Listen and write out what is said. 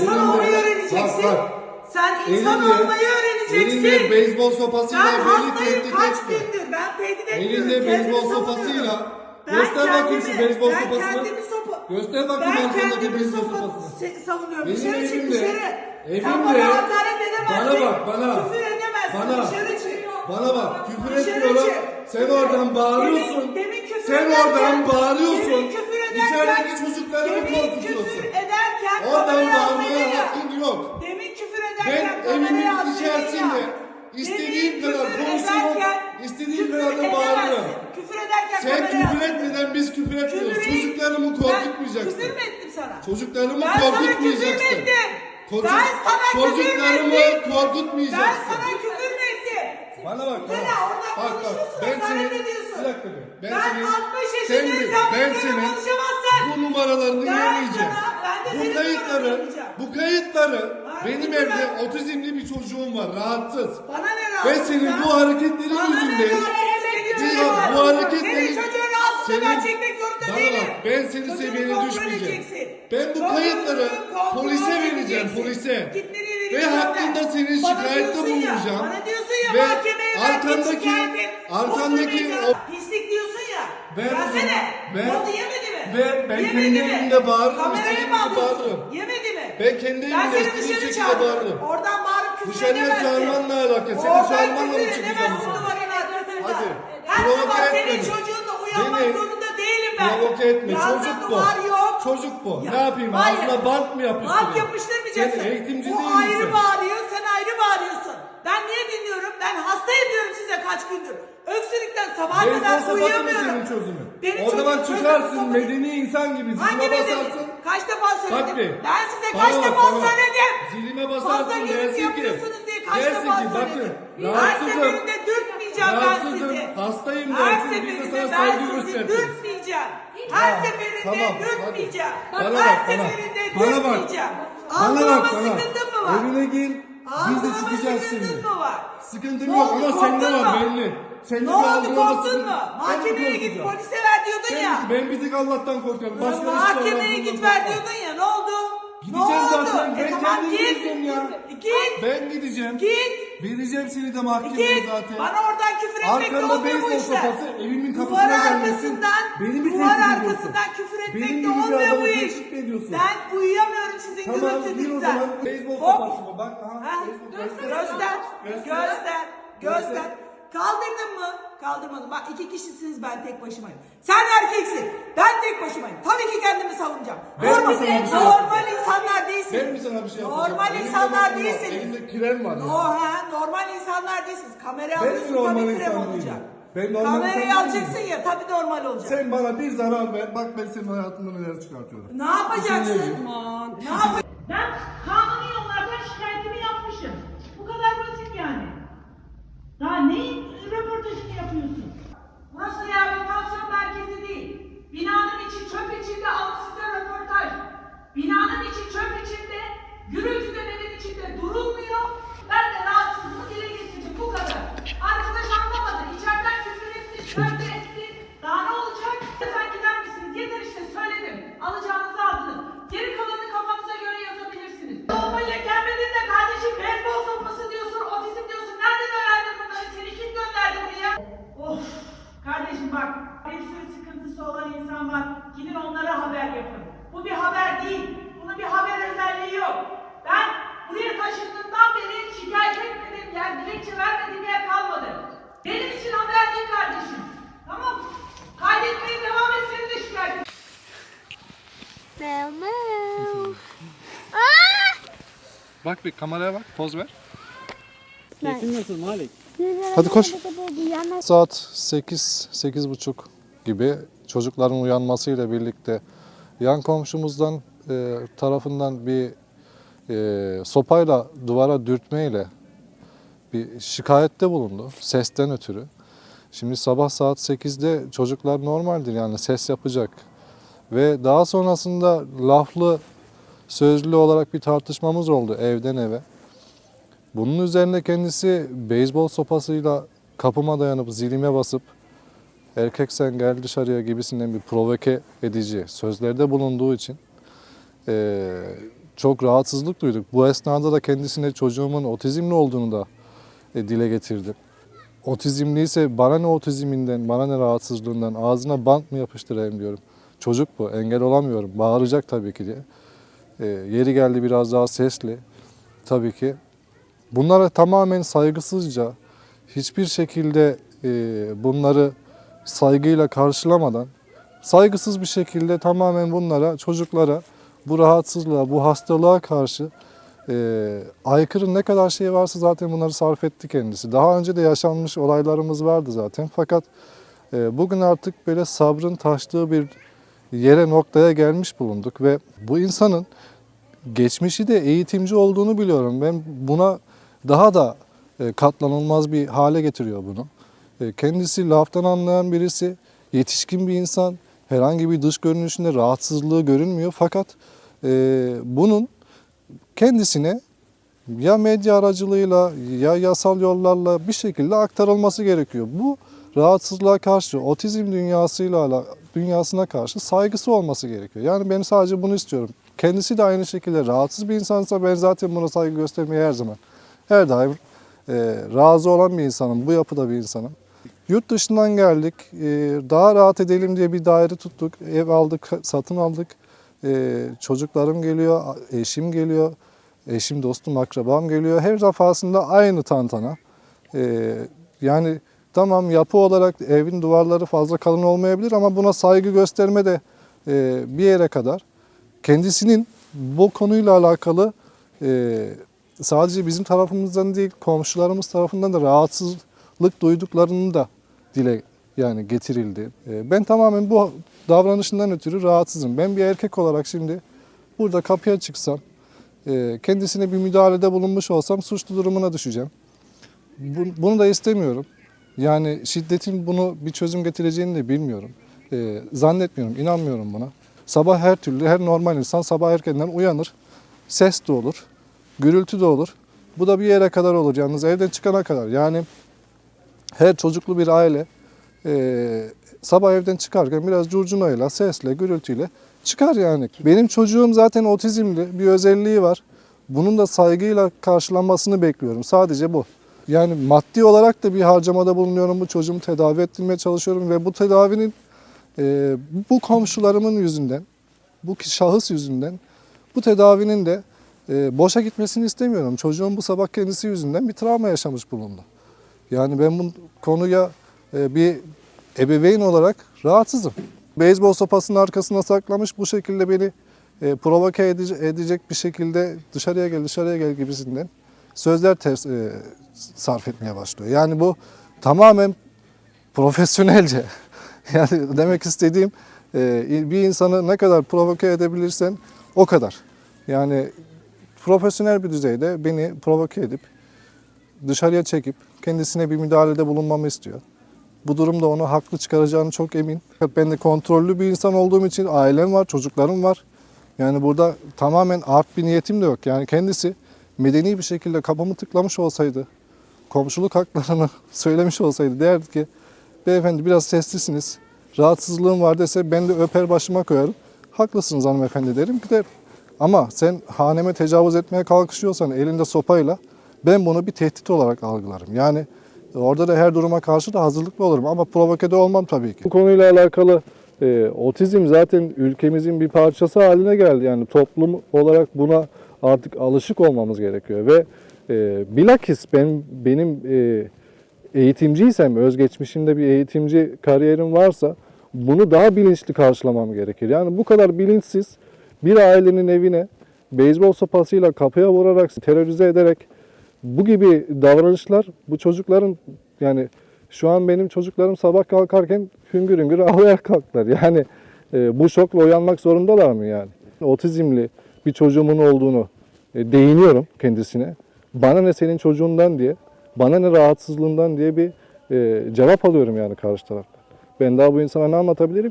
insan Elinde- olmayı öğreneceksin. Bak, bak. Sen insan Elinde- olmayı öğreneceksin. Elinde beyzbol sopasıyla ben beni hastayım tehdit kaç etme. gündür. Ben tehdit etmiyorum. Elinde kendimi beyzbol savunuyorum. sopasıyla. Ben Göster bakayım kendimi- şu beyzbol ben sopasını. kendimi sopa... Göster bakayım Ben arkandaki kendimi beyzbol sopa- sopasını. se- savunuyorum. Benim dışarı çık evimde, dışarı. Sen evimde- bana hakaret edemezsin. Bana bak, bana. Küfür edemezsin. Bana. Dışarı çık. Bana bak küfür Dışarı etmiyorum. çık. Sen oradan bağırıyorsun. Demin, demin küfür Sen ederken- oradan bağırıyorsun. Demin küfür ederken. İçerideki çocukları demin korkutuyorsun. küfür ederken. Oradan kamerayı bağırmaya ya. hakkın yok. Demin küfür Ben ederken. kamerayı evimin alsaydın içerisinde ya. istediğim Demin kadar küfür konuşurum, ederken istediğim küfür kadar da edemezsin. bağırırım. Küfür ederken Sen kamerayı küfür etmeden biz küfür etmiyoruz. Küfür- Çocuklarımı Ben korkutmayacaksın. küfür mü ettim sana? Çocuklarımı Ben sana küfür mü korkutmayacaksın. ettim? Çocuk- Ben sana küfür mü çocuklarımı ettim? Ben korkutmayacaksın. sana küfür mü ettim? Bana bak bana. orada Bak bak konuşuyorsun, ben hakaret seni ediyorsun. bir dakika bir. Ben, Ben seni 60 sen yaşındayım, sen ben senin bu numaralarını Ben yemeyeceğim. sana- ben Bu senin kayıtları bu kayıtları Ha, benim evde otizmli bir çocuğum var rahatsız. Bana ne Ve rahatsız senin ya? bu hareketlerin Bana yüzünden ya? bu hareketlerin Senin çocuğun rahatsızsa ben çekmek zorunda Bana değilim. bak ben senin Çocuğunu seviyene düşmeyeceğim. Ben bu Çocuğunu kayıtları polise vereceğim polise. Ve hakkında ben? senin Bana şikayette bulunacağım. Bana diyorsun ya Ve mahkemeye ver arkandaki- git şikayet et. arkandaki Oldu o- Ver o Versene. zaman, ver. Oldu yemedi mi? Ver, ben Yemedi kendi mi? evimde bağırırım, Kamerayı istediğim mı gibi alıyorsun? bağırırım. Yemedi mi? Ben kendi Ben evimde seni istediğim dışarı şekilde çağırdım. bağırırım. Oradan bağırıp küfür Dışarıya edemezsin. çağırmanla alakalı. Seni Oradan çağırmanla mı küfür çıkacağım? edemezsin duvarın arkasında. Hadi, Her provoke sabah etme senin beni. çocuğunla uyanmak Beni zorunda değilim ben. Provoke etme. Yanda Çocuk bu. duvar yok. Çocuk bu. Ya, ne yapayım? hayır. Ağzına bant mı yapıştırayım? Bant yapıştırmayacaksın. Sen eğitimci o değil ayrı misin? bağırıyor, sen ayrı bağırıyorsun. Ben niye dinliyorum? Ben hastayım diyorum size kaç gündür. Sabaha kadar uyuyamıyorum. senin çözümün? Benim o zaman çözüm- çıkarsın çözüm- medeni insan gibi Hangi zilime medeni? basarsın. Kaç defa Bak söyledim? bir. Ben size Bana kaç bak, defa bana bak. söyledim? Zilime Fazla basarsın gürültü dersin ki. diye kaç Dersin defa ki bakın. söyledim. Her Rahatsızım. seferinde dürtmeyeceğim ben Rahatsızım. sizi. Hastayım Her dersin. De seferinde ben saygı sizi dürtmeyeceğim. Her seferinde tamam, dürtmeyeceğim. Bana Her bak, bana. seferinde Bana bak. dürtmeyeceğim. Bana bak bana. sıkıntın mı var? Evine gir. Biz de Algılama çıkacağız sıkıntın şimdi. mı var? Sıkıntım Ne yok oldu, ama sende korktun var mu? belli. Sende Ne bir oldu korktun sıkıntı- mu? Ben mi Mahkemeye git korkacağım? polise ver diyordun ya. Ben bir tek Allah'tan korkuyorum. Başka hiçbir Mahkemeye Allah'tan git ver korkmam. diyordun ya ne oldu? Gideceğim ne oldu? zaten. E Ben tamam kendim git. gideceğim ya. Git. Ben gideceğim. Git. Vereceğim seni de mahkemeye Git. zaten. Bana oradan küfür etmek Arkanda olmuyor bu beyzbol işler. sopası evimin Duvar kapısına gelmesin. arkasından, Beni mi duvar tehdit ediyorsun? arkasından küfür etmek Benim de gibi bir olmuyor adamı bu iş. tehdit mi ediyorsun? Ben uyuyamıyorum sizin Tamam gir o gürültünüzden. zaman. Beyzbol Hop. sopası mı? Bak aha. Ha? beyzbol Göster, göster, göster, Göster. Kaldırdın mı? Kaldırmadım. Bak iki kişisiniz ben tek başımayım. Sen erkeksin. Ben tek başımayım. Tabii ki kendimi savunacağım. Ben normal, mi sana bir şey normal insanlar değilsin. Ben mi sana bir şey yapacağım? Normal Elimde insanlar bakın var, değilsiniz. Elimde krem var ya. No, ha, normal insanlar değilsiniz. Kamera Ben alıyorsun normal tabii krem insan olacak. değilim? Ben normal Kamerayı insan alacaksın değilim. ya tabii normal olacak. Sen bana bir zarar ver. Bak ben senin hayatından neler çıkartıyorum. Ne yapacaksın? Ne yapacaksın? Ben kanuni etti. Daha ne olacak? Lütfen gider misiniz? Yeter işte söyledim. Alacağınızı aldınız. Geri kalanını kafanıza göre yazabilirsiniz. Olmayla gelmedin de kardeşim beyzbol sopası diyorsun, otizm diyorsun. Nereden öğrendin bunları? Seni kim gönderdi buraya? Of! Kardeşim bak, sürü sıkıntısı olan insan var. Gidin onlara haber yapın. Bu bir haber değil. Bunun bir haber özelliği yok. Ben buraya taşındığımdan beri şikayet etmediğim yer, dilekçe vermediğim yer kalmadı. Benim için haber değil kardeşim. Tamam Kaydetmeye devam et, seni de şikayet et. Meow meow. Bak bir kameraya bak, poz ver. Keyfin nasıl Malik? Hadi koş. Saat 8 8.30 gibi çocukların uyanmasıyla birlikte yan komşumuzdan e, tarafından bir e, sopayla duvara dürtmeyle bir şikayette bulundu sesten ötürü. Şimdi sabah saat 8'de çocuklar normaldir yani ses yapacak. Ve daha sonrasında laflı sözlü olarak bir tartışmamız oldu evden eve. Bunun üzerine kendisi beyzbol sopasıyla kapıma dayanıp zilime basıp erkek sen gel dışarıya gibisinden bir provoke edici sözlerde bulunduğu için eee, çok rahatsızlık duyduk. Bu esnada da kendisine çocuğumun otizmli olduğunu da e, dile getirdim. Otizmliyse bana ne otizminden, bana ne rahatsızlığından ağzına bant mı yapıştırayım diyorum. Çocuk bu, engel olamıyorum. Bağıracak tabii ki diye. E, yeri geldi biraz daha sesli tabii ki. Bunlara tamamen saygısızca, hiçbir şekilde e, bunları saygıyla karşılamadan, saygısız bir şekilde tamamen bunlara, çocuklara bu rahatsızlığa, bu hastalığa karşı e, aykırı ne kadar şey varsa zaten bunları sarf etti kendisi. Daha önce de yaşanmış olaylarımız vardı zaten. Fakat e, bugün artık böyle sabrın taştığı bir yere noktaya gelmiş bulunduk ve bu insanın geçmişi de eğitimci olduğunu biliyorum. Ben buna daha da e, katlanılmaz bir hale getiriyor bunu. E, Kendisi laftan anlayan birisi, yetişkin bir insan. Herhangi bir dış görünüşünde rahatsızlığı görünmüyor. Fakat e, bunun kendisine ya medya aracılığıyla ya yasal yollarla bir şekilde aktarılması gerekiyor. Bu rahatsızlığa karşı, otizm dünyasıyla dünyasına karşı saygısı olması gerekiyor. Yani ben sadece bunu istiyorum. Kendisi de aynı şekilde rahatsız bir insansa ben zaten buna saygı göstermeye her zaman, her daim e, razı olan bir insanım, bu yapıda bir insanım. Yurt dışından geldik, e, daha rahat edelim diye bir daire tuttuk, ev aldık, satın aldık. E, çocuklarım geliyor, eşim geliyor, eşim, dostum, akrabam geliyor. Her defasında aynı tantana. E, yani tamam yapı olarak evin duvarları fazla kalın olmayabilir ama buna saygı gösterme de e, bir yere kadar. Kendisinin bu konuyla alakalı e, sadece bizim tarafımızdan değil komşularımız tarafından da rahatsızlık duyduklarını da dile yani getirildi. E, ben tamamen bu davranışından ötürü rahatsızım. Ben bir erkek olarak şimdi burada kapıya çıksam e, kendisine bir müdahalede bulunmuş olsam suçlu durumuna düşeceğim. Bu- Bunu da istemiyorum. Yani şiddetin bunu bir çözüm getireceğini de bilmiyorum. E, zannetmiyorum, inanmıyorum buna. Sabah her türlü, her normal insan sabah erkenden uyanır. Ses de olur, gürültü de olur. Bu da bir yere kadar olur yalnız evden çıkana kadar. Yani her çocuklu bir aile e, sabah evden çıkarken biraz curcunayla, sesle, gürültüyle çıkar yani. Benim çocuğum zaten otizmli, bir özelliği var. Bunun da saygıyla karşılanmasını bekliyorum. Sadece bu. Yani maddi olarak da bir harcamada bulunuyorum. Bu çocuğumu tedavi ettirmeye çalışıyorum ve bu tedavinin e, bu komşularımın yüzünden, bu şahıs yüzünden bu tedavinin de e, boşa gitmesini istemiyorum. Çocuğum bu sabah kendisi yüzünden bir travma yaşamış bulundu. Yani ben bu konuya e, bir ebeveyn olarak rahatsızım. Beyzbol sopasının arkasına saklamış bu şekilde beni e, provoke edecek bir şekilde dışarıya gel dışarıya gel gibisinden sözler ters, e, sarf etmeye başlıyor. Yani bu tamamen profesyonelce. Yani demek istediğim e, bir insanı ne kadar provoke edebilirsen o kadar. Yani profesyonel bir düzeyde beni provoke edip dışarıya çekip kendisine bir müdahalede bulunmamı istiyor. Bu durumda onu haklı çıkaracağını çok emin. Ben de kontrollü bir insan olduğum için ailem var, çocuklarım var. Yani burada tamamen art bir niyetim de yok. Yani kendisi medeni bir şekilde kapımı tıklamış olsaydı, komşuluk haklarını söylemiş olsaydı derdi ki beyefendi biraz sessizsiniz, rahatsızlığım var dese ben de öper başıma koyarım. Haklısınız hanımefendi derim giderim. Ama sen haneme tecavüz etmeye kalkışıyorsan elinde sopayla ben bunu bir tehdit olarak algılarım. Yani orada da her duruma karşı da hazırlıklı olurum ama provokede olmam tabii ki. Bu konuyla alakalı e, otizm zaten ülkemizin bir parçası haline geldi. Yani toplum olarak buna artık alışık olmamız gerekiyor ve e, bilakis ben benim e, eğitimciysem, özgeçmişimde bir eğitimci kariyerim varsa bunu daha bilinçli karşılamam gerekir. Yani bu kadar bilinçsiz bir ailenin evine beyzbol sopasıyla kapıya vurarak, terörize ederek bu gibi davranışlar bu çocukların yani şu an benim çocuklarım sabah kalkarken hüngür hüngür ağlayarak kalktılar. Yani e, bu şokla uyanmak zorundalar mı yani? Otizmli bir çocuğumun olduğunu e, değiniyorum kendisine. Bana ne senin çocuğundan diye, bana ne rahatsızlığından diye bir e, cevap alıyorum yani karşı tarafta. Ben daha bu insana ne anlatabilirim ki?